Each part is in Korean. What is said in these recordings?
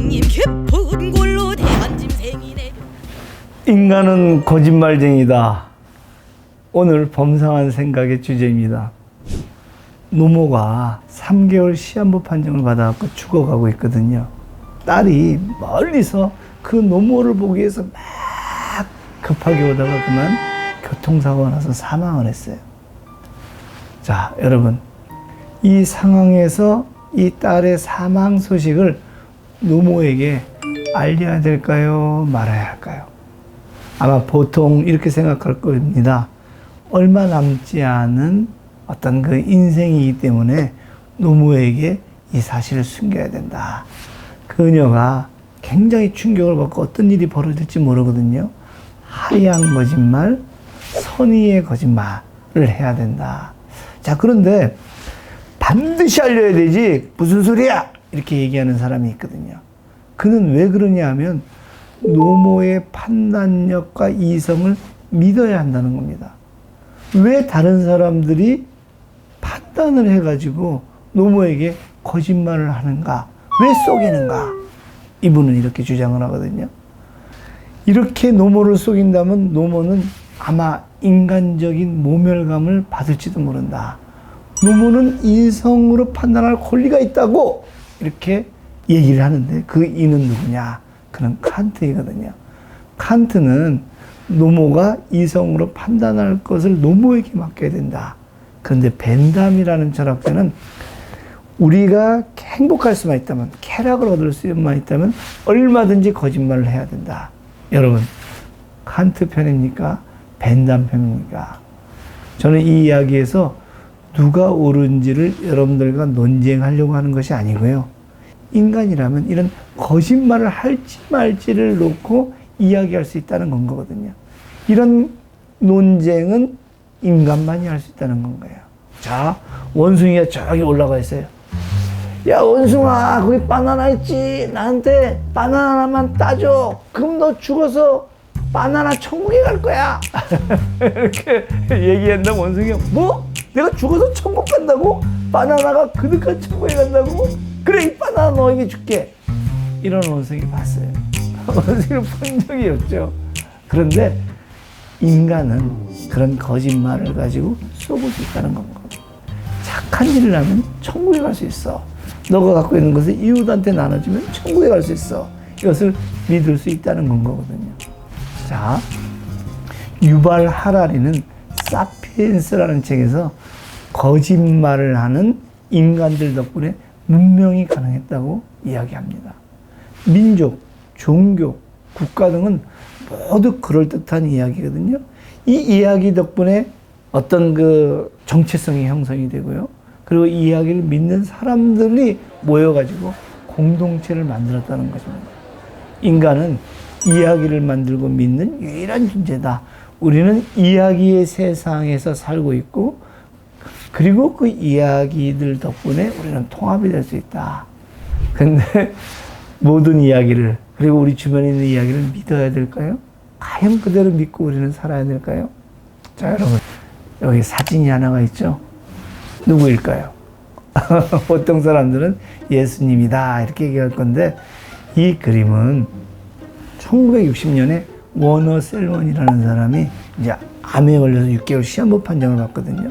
형님 깊은 골로 대한 짐승이네 인간은 거짓말쟁이다. 오늘 범상한 생각의 주제입니다. 노모가 3개월 시한부 판정을 받아갖고 죽어가고 있거든요. 딸이 멀리서 그 노모를 보기 위해서 막 급하게 오다가 그만 교통사고가 나서 사망을 했어요. 자, 여러분. 이 상황에서 이 딸의 사망 소식을 노모에게 알려야 될까요? 말아야 할까요? 아마 보통 이렇게 생각할 겁니다. 얼마 남지 않은 어떤 그 인생이기 때문에 노무에게 이 사실을 숨겨야 된다. 그녀가 굉장히 충격을 받고 어떤 일이 벌어질지 모르거든요. 하얀 거짓말, 선의의 거짓말을 해야 된다. 자, 그런데 반드시 알려야 되지. 무슨 소리야? 이렇게 얘기하는 사람이 있거든요. 그는 왜 그러냐 하면 노모의 판단력과 이성을 믿어야 한다는 겁니다. 왜 다른 사람들이 판단을 해가지고 노모에게 거짓말을 하는가? 왜 속이는가? 이분은 이렇게 주장을 하거든요. 이렇게 노모를 속인다면 노모는 아마 인간적인 모멸감을 받을지도 모른다. 노모는 이성으로 판단할 권리가 있다고 이렇게 얘기를 하는데 그 이는 누구냐? 그는 칸트이거든요. 칸트는 노모가 이성으로 판단할 것을 노모에게 맡겨야 된다. 그런데 벤담이라는 철학자는 우리가 행복할 수만 있다면, 쾌락을 얻을 수만 있다면 얼마든지 거짓말을 해야 된다. 여러분, 칸트 편입니까? 벤담 편입니까? 저는 이 이야기에서 누가 옳은지를 여러분들과 논쟁하려고 하는 것이 아니고요. 인간이라면 이런 거짓말을 할지 말지를 놓고 이야기할 수 있다는 건 거거든요. 이런 논쟁은 인간만이 할 수 있다는 건 거예요. 자, 원숭이가 저기 올라가 있어요. 야, 원숭아, 거기 바나나 있지? 나한테 바나나 하나만 따줘. 그럼 너 죽어서 바나나 천국에 갈 거야. 이렇게 얘기한다, 원숭이가. 뭐? 내가 죽어서 천국 간다고? 바나나가 그득한 천국에 간다고? 그래, 이 바나나 너에게 줄게. 이런 원숭이 봤어요. 원숭이를 본 적이 없죠. 그런데 인간은 그런 거짓말을 가지고 속을 수 있다는 겁니다. 착한 일을 하면 천국에 갈 수 있어. 너가 갖고 있는 것을 이웃한테 나눠주면 천국에 갈 수 있어. 이것을 믿을 수 있다는 건 거거든요. 자, 유발 하라리는 사피엔스라는 책에서 거짓말을 하는 인간들 덕분에 문명이 가능했다고 이야기합니다. 민족, 종교, 국가 등은 모두 그럴듯한 이야기거든요. 이 이야기 덕분에 어떤 그 정체성이 형성이 되고요. 그리고 이 이야기를 믿는 사람들이 모여가지고 공동체를 만들었다는 것입니다. 인간은 이야기를 만들고 믿는 유일한 존재다. 우리는 이야기의 세상에서 살고 있고, 그리고 그 이야기들 덕분에 우리는 통합이 될 수 있다. 근데 모든 이야기를, 그리고 우리 주변에 있는 이야기를 믿어야 될까요? 과연 그대로 믿고 우리는 살아야 될까요? 자, 여러분. 여기 사진이 하나가 있죠? 누구일까요? 보통 사람들은 예수님이다. 이렇게 얘기할 건데, 이 그림은 1960년에 워너 셀먼이라는 사람이 이제 암에 걸려서 6개월 시한부 판정을 받거든요.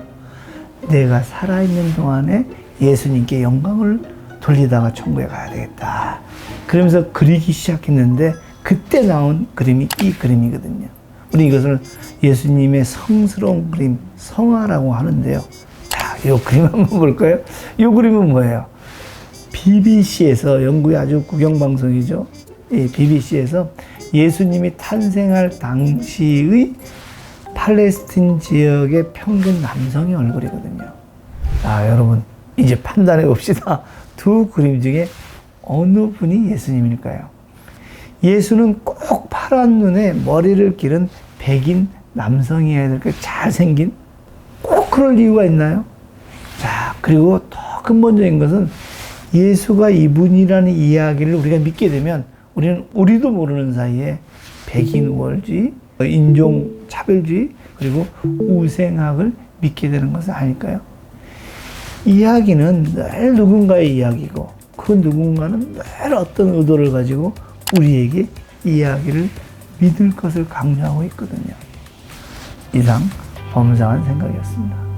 내가 살아있는 동안에 예수님께 영광을 돌리다가 천국에 가야 되겠다. 그러면서 그리기 시작했는데 그때 나온 그림이 이 그림이거든요. 우리 이것을 예수님의 성스러운 그림, 성화라고 하는데요. 자, 이 그림 한번 볼까요? 이 그림은 뭐예요? BBC에서 영국의 아주 국영방송이죠. 이 BBC에서 예수님이 탄생할 당시의 팔레스틴 지역의 평균 남성의 얼굴이거든요. 자, 여러분, 이제 판단해 봅시다. 두 그림 중에 어느 분이 예수님일까요? 예수는 꼭 파란 눈에 머리를 기른 백인 남성이어야 될까요? 잘생긴? 꼭 그럴 이유가 있나요? 자, 그리고 더 근본적인 것은 예수가 이분이라는 이야기를 우리가 믿게 되면 우리는 우리도 모르는 사이에 백인 우월주의, 인종 차별주의, 그리고 우생학을 믿게 되는 것은 아닐까요? 이야기는 늘 누군가의 이야기고 그그 누군가는 늘 어떤 의도를 가지고 우리에게 이야기를 믿을 것을 강요하고 있거든요. 이상 범상한 생각이었습니다.